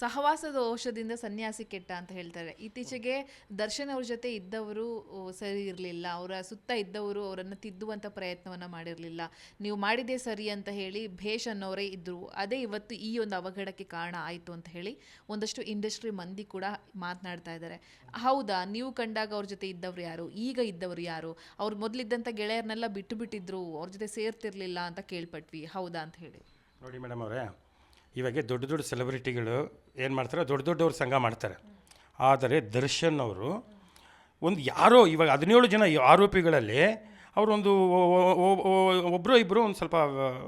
ಸಹವಾಸದ ದೋಷದಿಂದ ಸನ್ಯಾಸಿ ಕೆಟ್ಟ ಅಂತ ಹೇಳ್ತಾರೆ. ಇತ್ತೀಚೆಗೆ ದರ್ಶನ್ ಅವ್ರ ಜೊತೆ ಇದ್ದವರು ಸರಿ ಇರಲಿಲ್ಲ. ಅವರ ಸುತ್ತ ಇದ್ದವರು ಅವರನ್ನು ತಿದ್ದುವಂತ ಪ್ರಯತ್ನವನ್ನ ಮಾಡಿರಲಿಲ್ಲ. ನೀವು ಮಾಡಿದೆ ಸರಿ ಅಂತ ಹೇಳಿ ಭೇಷ್ ಅನ್ನೋರೇ ಇದ್ದರು ಅದೇ ಇವತ್ತು ಈ ಒಂದು ಅವಘಡಕ್ಕೆ ಕಾರಣ ಆಯಿತು ಅಂತ ಹೇಳಿ ಒಂದಷ್ಟು ಇಂಡಸ್ಟ್ರಿ ಮಂದಿ ಕೂಡ ಮಾತನಾಡ್ತಾ ಇದ್ದಾರೆ. ಹೌದಾ, ನೀವು ಕಂಡಾಗ ಅವ್ರ ಜೊತೆ ಇದ್ದವ್ರು ಯಾರು? ಈಗ ಇದ್ದವರು ಯಾರು? ಅವ್ರು ಮೊದಲಿದ್ದಂಥ ಗೆಳೆಯರನ್ನೆಲ್ಲ ಬಿಟ್ಟು ಬಿಟ್ಟಿದ್ರು, ಅವ್ರ ಜೊತೆ ಸೇರ್ತಿರ್ಲಿಲ್ಲ ಅಂತ ಕೇಳ್ಪಟ್ವಿ. ಹೌದಾ ಅಂತ ಹೇಳಿ. ನೋಡಿ ಮೇಡಮ್ ಅವರೇ ಇವಾಗ ದೊಡ್ಡ ದೊಡ್ಡ ಸೆಲೆಬ್ರಿಟಿಗಳು ಏನು ಮಾಡ್ತಾರೆ? ದೊಡ್ಡ ದೊಡ್ಡವ್ರ ಸಂಘ ಮಾಡ್ತಾರೆ. ಆದರೆ ದರ್ಶನ್ ಅವರು ಒಂದು ಯಾರೋ ಇವಾಗ ಹದಿನೇಳು ಜನ ಆರೋಪಿಗಳಲ್ಲಿ ಅವರೊಂದು ಒಬ್ಬರು ಇಬ್ಬರು ಒಂದು ಸ್ವಲ್ಪ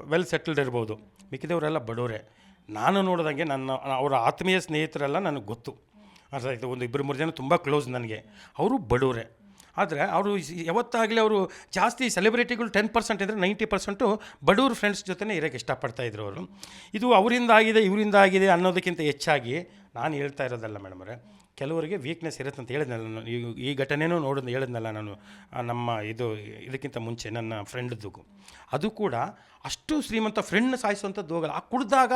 ವೆಲ್ ಸೆಟಲ್ಡ್ ಇರ್ಬೋದು. ಮಿಕ್ಕಿದವರೆಲ್ಲ ಬಡವರೇ. ನಾನು ನೋಡಿದಂಗೆ ನನ್ನ, ಅವರ ಆತ್ಮೀಯ ಸ್ನೇಹಿತರೆಲ್ಲ ನನಗೆ ಗೊತ್ತು. ಅರ್ಥ ಆಯಿತು? ಒಂದು ಇಬ್ಬರು ಮೂರು ಜನ ತುಂಬ ಕ್ಲೋಸ್ ನನಗೆ. ಅವರು ಬಡವರೇ. ಆದರೆ ಅವರು ಯಾವತ್ತಾಗಲಿ ಅವರು ಜಾಸ್ತಿ ಸೆಲೆಬ್ರಿಟಿಗಳು ಟೆನ್ ಪರ್ಸೆಂಟ್ ಇದ್ದರೆ ನೈಂಟಿ ಪರ್ಸೆಂಟು ಬಡವ್ರ ಫ್ರೆಂಡ್ಸ್ ಜೊತೆನೇ ಇರೋಕ್ಕೆ ಇಷ್ಟಪಡ್ತಾ ಇದ್ರು ಅವರು. ಇದು ಅವರಿಂದ ಆಗಿದೆ, ಇವರಿಂದ ಆಗಿದೆ ಅನ್ನೋದಕ್ಕಿಂತ ಹೆಚ್ಚಾಗಿ ನಾನು ಹೇಳ್ತಾ ಇರೋದಲ್ಲ ಮೇಡಮ್ ಅವರೇ, ಕೆಲವರಿಗೆ ವೀಕ್ನೆಸ್ ಇರುತ್ತೆ ಅಂತ ಹೇಳಿದ್ನಲ್ಲ ನಾನು. ಈ- ಘಟನೆನೂ ನೋಡಿದ್, ಹೇಳಿದ್ನಲ್ಲ ನಾನು ನಮ್ಮ ಇದು, ಇದಕ್ಕಿಂತ ಮುಂಚೆ ನನ್ನ ಫ್ರೆಂಡ್ದು ಅದು ಕೂಡ ಅಷ್ಟು ಶ್ರೀಮಂತ ಫ್ರೆಂಡ್ನ ಸಾಯಿಸುವಂಥದ್ದು ಹೋಗಲ್ಲ. ಆ ಕುಡಿದಾಗ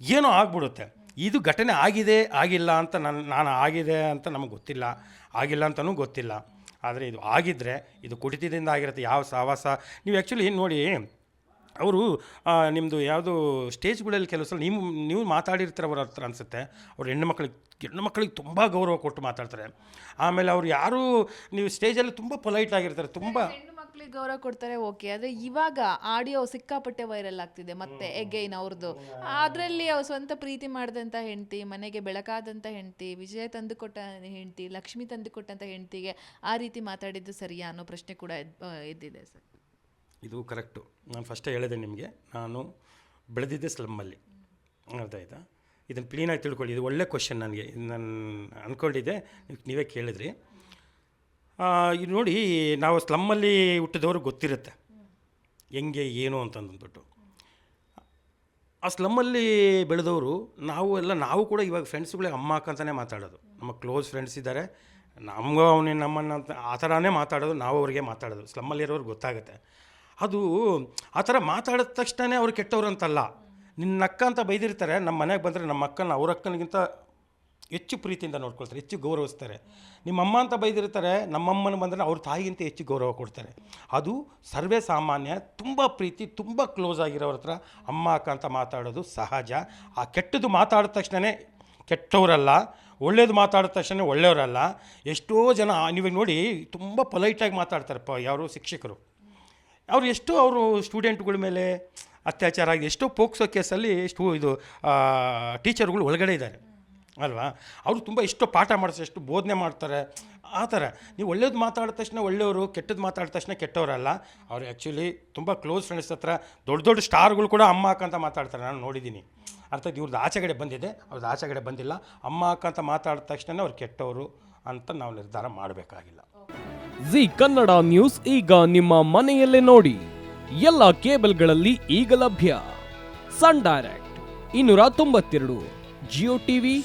ಏನೋ ಆಗ್ಬಿಡುತ್ತೆ. ಇದು ಘಟನೆ ಆಗಿದೆ, ಆಗಿಲ್ಲ ಅಂತ ನನ್ನ ನಾನು ಆಗಿದೆ ಅಂತ ನಮಗೆ ಗೊತ್ತಿಲ್ಲ, ಆಗಿಲ್ಲ ಅಂತಲೂ ಗೊತ್ತಿಲ್ಲ. ಆದರೆ ಇದು ಆಗಿದ್ದರೆ ಇದು ಕುಡಿತದಿಂದ ಆಗಿರುತ್ತೆ, ಯಾವ ಸಹವಾಸ ನೀವು ಆ್ಯಕ್ಚುಲಿ ನೋಡಿ, ಅವರು ನಿಮ್ಮದು ಯಾವುದು ಸ್ಟೇಜ್ಗಳಲ್ಲಿ ಕೆಲವು ಸಲ ನೀವು ನೀವು ಮಾತಾಡಿರ್ತೀರ ಅವ್ರ ಹತ್ರ ಅನಿಸುತ್ತೆ. ಅವ್ರು ಹೆಣ್ಣು ಮಕ್ಕಳಿಗೆ ಹೆಣ್ಣು ಮಕ್ಕಳಿಗೆ ತುಂಬ ಗೌರವ ಕೊಟ್ಟು ಮಾತಾಡ್ತಾರೆ. ಆಮೇಲೆ ಅವ್ರು ಯಾರೂ, ನೀವು ಸ್ಟೇಜಲ್ಲಿ ತುಂಬ ಪೊಲೈಟ್ ಆಗಿರ್ತಾರೆ, ತುಂಬ ಮಕ್ಳಿಗೆ ಗೌರವ ಕೊಡ್ತಾರೆ ಓಕೆ ಆದ್ರೆ ಇವಾಗ ಆಡಿಯೋ ಸಿಕ್ಕಾಪಟ್ಟೆ ವೈರಲ್ ಆಗ್ತಿದೆ ಮತ್ತೆ ಎಗೈನ್ ಅವ್ರದ್ದು ಅದರಲ್ಲಿ ಅವ್ರು ಸ್ವಂತ ಪ್ರೀತಿ ಮಾಡಿದಂತ ಹೆಂಡತಿ ಮನೆಗೆ ಬೆಳಕಾದಂತ ಹೆಂಡತಿ ವಿಜಯ ತಂದುಕೊಟ್ಟ ಹೆಂಡತಿ ಲಕ್ಷ್ಮಿ ತಂದುಕೊಟ್ಟಂತ ಹೆಂಡತಿಗೆ ಆ ರೀತಿ ಮಾತಾಡಿದ್ದು ಸರಿಯಾ ಅನ್ನೋ ಪ್ರಶ್ನೆ ಕೂಡ ಇದ್ದಿದೆ ಎದ್ದಿದೆ ಸರ್. ಇದು ಕರೆಕ್ಟು ನಾನು ಫಸ್ಟೇ ಹೇಳಿದೆ ನಿಮಗೆ ನಾನು ಬೆಳೆದಿದ್ದೆ ಸ್ಲಮ್ಮಲ್ಲಿ ಅರ್ಥ ಆಯ್ತಾ? ಇದನ್ನು ಕ್ಲೀನಾಗಿ ತಿಳ್ಕೊಳ್ಳಿ ಇದು ಒಳ್ಳೆ ಕ್ವಶನ್ ನನಗೆ. ನಾನು ಅಂದ್ಕೊಂಡಿದ್ದೆ ನೀವು ನೀವೇ ಕೇಳಿದ್ರಿ. ಇದು ನೋಡಿ, ನಾವು ಸ್ಲಮ್ಮಲ್ಲಿ ಹುಟ್ಟಿದವರು ಗೊತ್ತಿರುತ್ತೆ. ಹೆಂಗೆ, ಏನು ಅಂತಂದ್ಬಿಟ್ಟು. ಆ ಸ್ಲಮ್ಮಲ್ಲಿ ಬೆಳೆದವರು, ನಾವು ಎಲ್ಲ, ನಾವು ಕೂಡ ಇವಾಗ ಫ್ರೆಂಡ್ಸ್ಗಳಿಗೆ ಅಮ್ಮ, ಅಕ್ಕ ಅಂತಲೇ ಮಾತಾಡೋದು. ನಮ್ಮ ಕ್ಲೋಸ್ ಫ್ರೆಂಡ್ಸ್ ಇದ್ದಾರೆ ನಮಗೂ ಅವನೇ ನಮ್ಮನ್ನು ಅಂತ, ಆ ಥರನೇ ಮಾತಾಡೋದು, ನಾವು ಅವ್ರಿಗೆ ಮಾತಾಡೋದು. ಸ್ಲಮ್ಮಲ್ಲಿರೋರು ಗೊತ್ತಾಗುತ್ತೆ. ಅದು ಆ ಥರ ಮಾತಾಡಿದ ತಕ್ಷಣವೇ ಅವ್ರು ಕೆಟ್ಟವ್ರು ಅಂತಲ್ಲ. ನಿನ್ನ ಅಕ್ಕ ಅಂತ ಬೈದಿರ್ತಾರೆ ನಮ್ಮ ಮನೆಗೆ ಬಂದರೆ ನಮ್ಮ ಅಕ್ಕನ, ಅವ್ರ ಅಕ್ಕನಿಗಿಂತ ಹೆಚ್ಚು ಪ್ರೀತಿಯಿಂದ ನೋಡ್ಕೊಳ್ತಾರೆ, ಹೆಚ್ಚು ಗೌರವಿಸ್ತಾರೆ. ನಿಮ್ಮ ಅಮ್ಮ ಅಂತ ಬೈದಿರ್ತಾರೆ ನಮ್ಮಮ್ಮನ ಬಂದರೆ ಅವ್ರ ತಾಯಿಗಿಂತ ಹೆಚ್ಚು ಗೌರವ ಕೊಡ್ತಾರೆ. ಅದು ಸರ್ವೇ ಸಾಮಾನ್ಯ, ತುಂಬ ಪ್ರೀತಿ, ತುಂಬ ಕ್ಲೋಸ್ ಆಗಿರೋರ ಹತ್ರ ಅಮ್ಮ, ಅಕ್ಕ ಅಂತ ಮಾತಾಡೋದು ಸಹಜ. ಆ ಕೆಟ್ಟದ್ದು ಮಾತಾಡಿದ ತಕ್ಷಣವೇ ಕೆಟ್ಟವರಲ್ಲ, ಒಳ್ಳೇದು ಮಾತಾಡಿದ ತಕ್ಷಣ ಒಳ್ಳೆಯವರಲ್ಲ. ಎಷ್ಟೋ ಜನ, ನೀವು ನೋಡಿ, ತುಂಬ ಪೊಲೈಟಾಗಿ ಮಾತಾಡ್ತಾರೆ ಪ, ಯಾರು ಶಿಕ್ಷಕರು. ಅವರು ಎಷ್ಟೋ ಅವರು ಸ್ಟೂಡೆಂಟ್ಗಳ ಮೇಲೆ ಅತ್ಯಾಚಾರ ಆಗಿದೆ ಎಷ್ಟೋ ಪೋಕ್ಸೋ ಕೇಸಲ್ಲಿ ಎಷ್ಟು ಇದು ಟೀಚರ್ಗಳು ಒಳಗಡೆ ಇದ್ದಾರೆ. ಅಲ್ವಾ? ಅವರು ತುಂಬ ಎಷ್ಟೋ ಪಾಠ ಮಾಡಿಸ್ತಾರೆ ಎಷ್ಟು ಬೋಧನೆ ಮಾಡ್ತಾರೆ. ಆ ಥರ. ನೀವು ಒಳ್ಳೇದು ಮಾತಾಡಿದ ತಕ್ಷಣ ಒಳ್ಳೆಯವರು, ಕೆಟ್ಟದ್ದು ಮಾತಾಡಿದ ತಕ್ಷಣ ಕೆಟ್ಟವರಲ್ಲ. ಅವ್ರು ಆ್ಯಕ್ಚುಲಿ ತುಂಬ ಕ್ಲೋಸ್ ಫ್ರೆಂಡ್ಸ್ ಹತ್ರ ದೊಡ್ಡ ದೊಡ್ಡ ಸ್ಟಾರ್ಗಳು ಕೂಡ ಅಮ್ಮ, ಅಕ್ಕ ಅಂತ ಮಾತಾಡ್ತಾರೆ. ನಾನು ನೋಡಿದ್ದೀನಿ. ಅರ್ಥಾತ್ ಇವ್ರದ್ದು ಆಚೆಗಡೆ ಬಂದಿದೆ. ಅವ್ರದ್ದು ಆಚೆಗಡೆ ಬಂದಿಲ್ಲ. ಅಮ್ಮ, ಅಕ್ಕ ಅಂತ ಮಾತಾಡಿದ ತಕ್ಷಣ ಅವ್ರು ಕೆಟ್ಟವರು ಅಂತ ನಾವು ನಿರ್ಧಾರ ಮಾಡಬೇಕಾಗಿಲ್ಲ. ಜಿ ಕನ್ನಡ ನ್ಯೂಸ್ ಈಗ ನಿಮ್ಮ ಮನೆಯಲ್ಲೇ ನೋಡಿ. ಎಲ್ಲ ಕೇಬಲ್ಗಳಲ್ಲಿ ಈಗ ಲಭ್ಯ. ಸನ್ ಡೈರೆಕ್ಟ್, ಇನ್ನೂರ ತೊಂಬತ್ತೆರಡು, ಜಿಯೋ ಟಿವಿ